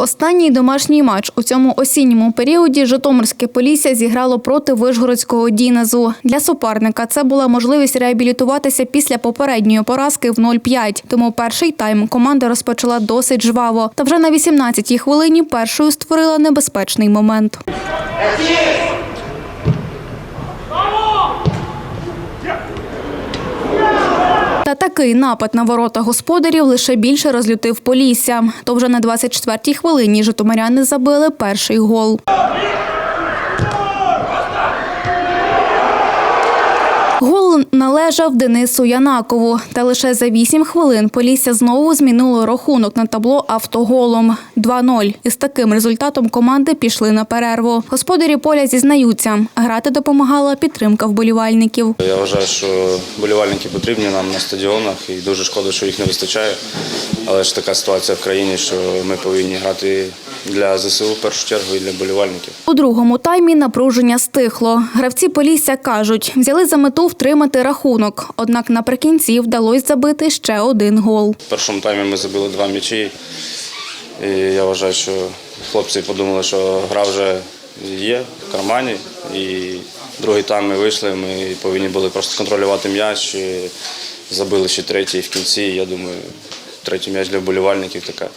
Останній домашній матч у цьому осінньому періоді Житомирське Полісся зіграло проти Вишгородського Дінезу. Для суперника це була можливість реабілітуватися після попередньої поразки в 0-5. Тому перший тайм команда розпочала досить жваво. Та вже на 18-й хвилині першою створила небезпечний момент. Та такий напад на ворота господарів лише більше розлютив Полісся. То вже на 24-й хвилині житомиряни забили перший гол. Гол належав Денису Янакову. Та лише за 8 хвилин Полісся знову змінило рахунок на табло автоголом 2-0. Із таким результатом команди пішли на перерву. Господарі поля зізнаються, грати допомагала підтримка вболівальників. Я вважаю, що болівальники потрібні нам на стадіонах і дуже шкода, що їх не вистачає. Але ж така ситуація в країні, що ми повинні грати для ЗСУ в першу чергу і для болівальників. У другому таймі напруження стихло. Гравці Полісся кажуть, взяли за мету втримати рахунок. Однак наприкінці вдалося забити ще один гол. В першому таймі ми забили два м'ячі. І я вважаю, що хлопці подумали, що гра вже є в кармані. І другий тайм ми вийшли, ми повинні були просто контролювати м'яч. Забили ще третій в кінці. Я думаю, третій м'яч для вболівальників така.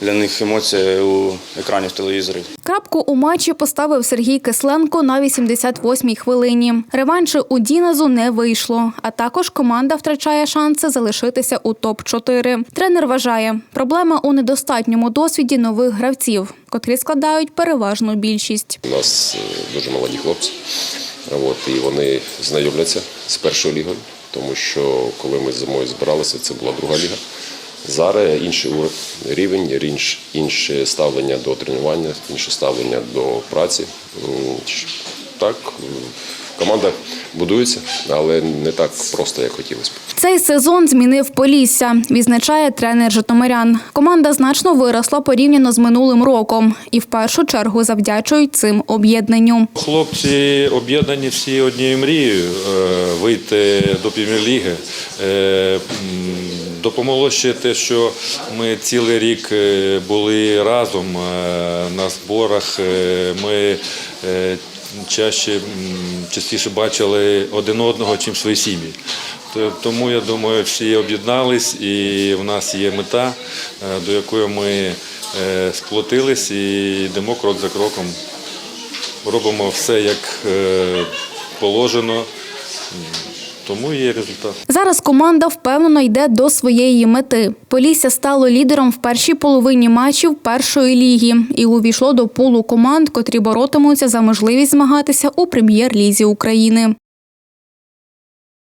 Для них емоція у екранів телевізорів. Крапку у матчі поставив Сергій Кисленко на 88-й хвилині. Реванши у Діназу не вийшло, а також команда втрачає шанси залишитися у топ-4. Тренер вважає, проблема у недостатньому досвіді нових гравців, котрі складають переважну більшість. У нас е, дуже молоді хлопці, от, і вони знайомляться з першою лігою, тому що коли ми зимою збиралися, це була друга ліга. Зараз інший рівень, інш- інше ставлення до тренування, інше ставлення до праці. Так, команда будується, але не так просто, як хотілося б. Цей сезон змінив Полісся, відзначає тренер Житомирян. Команда значно виросла порівняно з минулим роком і в першу чергу завдячують цим об'єднанню. Хлопці об'єднані всі однією мрією е, вийти до прем'єр-ліги. Е, Допомогло ще те, що ми цілий рік е, були разом на зборах. Ми чаще, частіше бачили один одного, чим свої сім'ї. Тому я думаю, всі об'єднались, і в нас є мета, е, до якої ми е, сплотились і йдемо крок за кроком робимо все як е, положено, тому є результат. Зараз команда впевнено йде до своєї мети. Полісся стало лідером в першій половині матчів першої ліги і увійшло до пулу команд, котрі боротимуться за можливість змагатися у прем'єр-лізі України.